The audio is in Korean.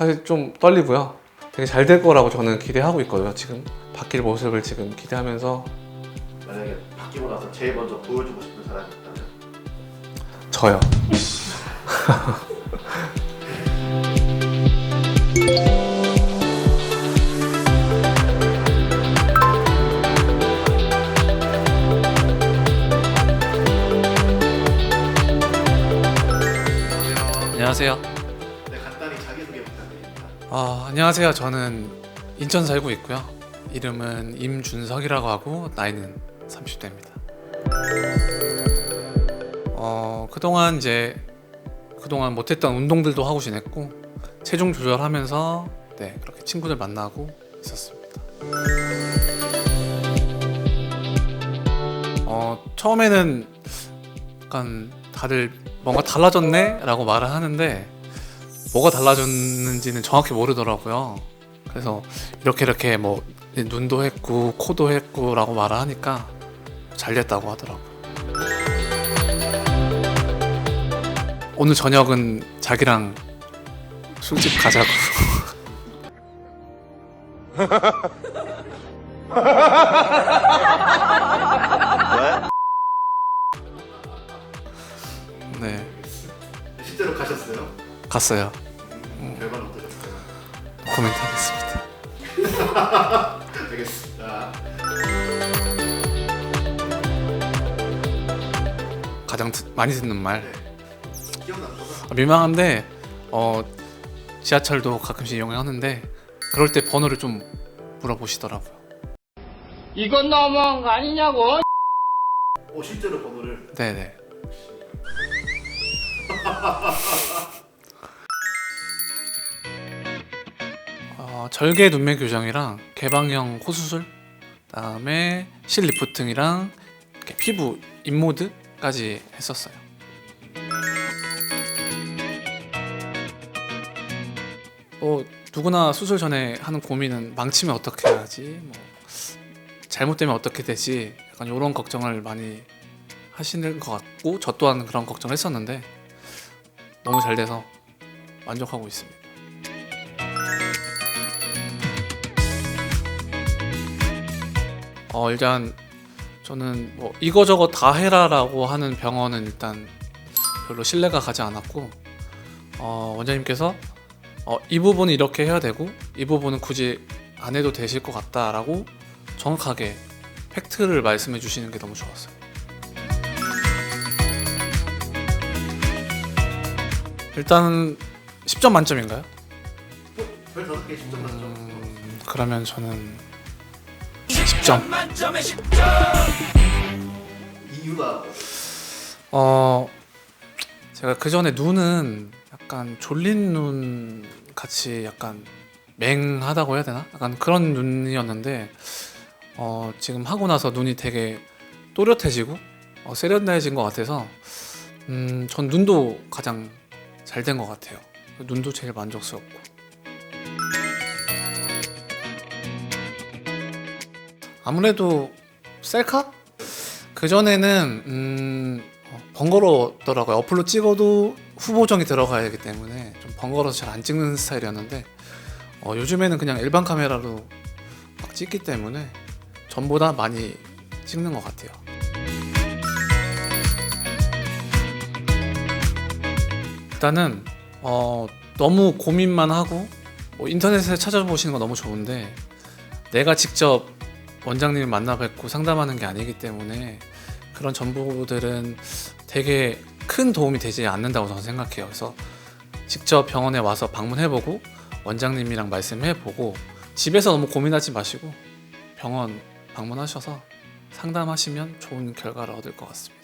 사실 좀 떨리고요. 되게 잘 될 거라고 저는 기대하고 있거든요. 지금 바뀔 모습을 지금 기대하면서 만약에 바뀌고 나서 제일 먼저 보여주고 싶은 사람이 있다면 저요. 안녕하세요. 아, 안녕하세요. 저는 인천 살고 있고요. 이름은 임준석이라고 하고 나이는 30대입니다. 어, 그동안 이제 그동안 못했던 운동들도 하고 지냈고 체중 조절하면서 네, 그렇게 친구들 만나고 있었습니다. 어, 처음에는 약간 다들 뭔가 달라졌네라고 말을 하는데 뭐가 달라졌는지는 정확히 모르더라고요. 그래서 이렇게 이렇게 뭐 눈도 했고 코도 했고라고 말을 하니까 잘 됐다고 하더라고요. 오늘 저녁은 자기랑 술집 가자고. 네, 실제로 가셨어요? 갔어요. 결과는 어떠셨어요? 코멘트 하겠습니다. 알겠습니다. 가장 듣- 많이 듣는 말. 기억나는 거가? 아, 민망한데 어, 지하철도 가끔씩 이용하는데 그럴 때 번호를 좀 물어보시더라고요. 이건 너무한 거 아니냐고. 어, 실제로 번호를 네네. 어, 절개 눈매 교정이랑 개방형 코수술, 그다음에 실 리프팅이랑 피부 인모드까지 했었어요. 뭐 누구나 수술 전에 하는 고민은 망치면 어떻게 해야지, 뭐 잘못되면 어떻게 되지, 약간 이런 걱정을 많이 하시는 것 같고 저 또한 그런 걱정을 했었는데 너무 잘 돼서 만족하고 있습니다. 어 일단 저는 뭐 이거저거 다 해라라고 하는 병원은 일단 별로 신뢰가 가지 않았고 어, 원장님께서 어, 이 부분은 이렇게 해야 되고 이 부분은 굳이 안 해도 되실 것 같다라고 정확하게 팩트를 말씀해 주시는 게 너무 좋았어요. 일단 10점 만점인가요? 별 다섯 개 10점 만점. 음, 그러면 저는 10점. 이유가 어 제가 그 전에 눈은 약간 졸린 눈 같이 약간 맹하다고 해야 되나? 약간 그런 눈이었는데 어 지금 하고 나서 눈이 되게 또렷해지고 어, 세련돼진 것 같아서 음 전 눈도 가장 잘 된 것 같아요. 눈도 제일 만족스럽고. 아무래도 셀카? 그 전에는 음, 어, 번거롭더라고요. 어플로 찍어도 후보정이 들어가야 하기 때문에 좀 번거로워서 잘 안 찍는 스타일이었는데 어, 요즘에는 그냥 일반 카메라로 막 찍기 때문에 전보다 많이 찍는 것 같아요. 일단은 어, 너무 고민만 하고 뭐 인터넷에 찾아보시는 거 너무 좋은데 내가 직접 원장님을 만나 뵙고 상담하는 게 아니기 때문에 그런 정보들은 되게 큰 도움이 되지 않는다고 저는 생각해요. 그래서 직접 병원에 와서 방문해보고 원장님이랑 말씀해보고 집에서 너무 고민하지 마시고 병원 방문하셔서 상담하시면 좋은 결과를 얻을 것 같습니다.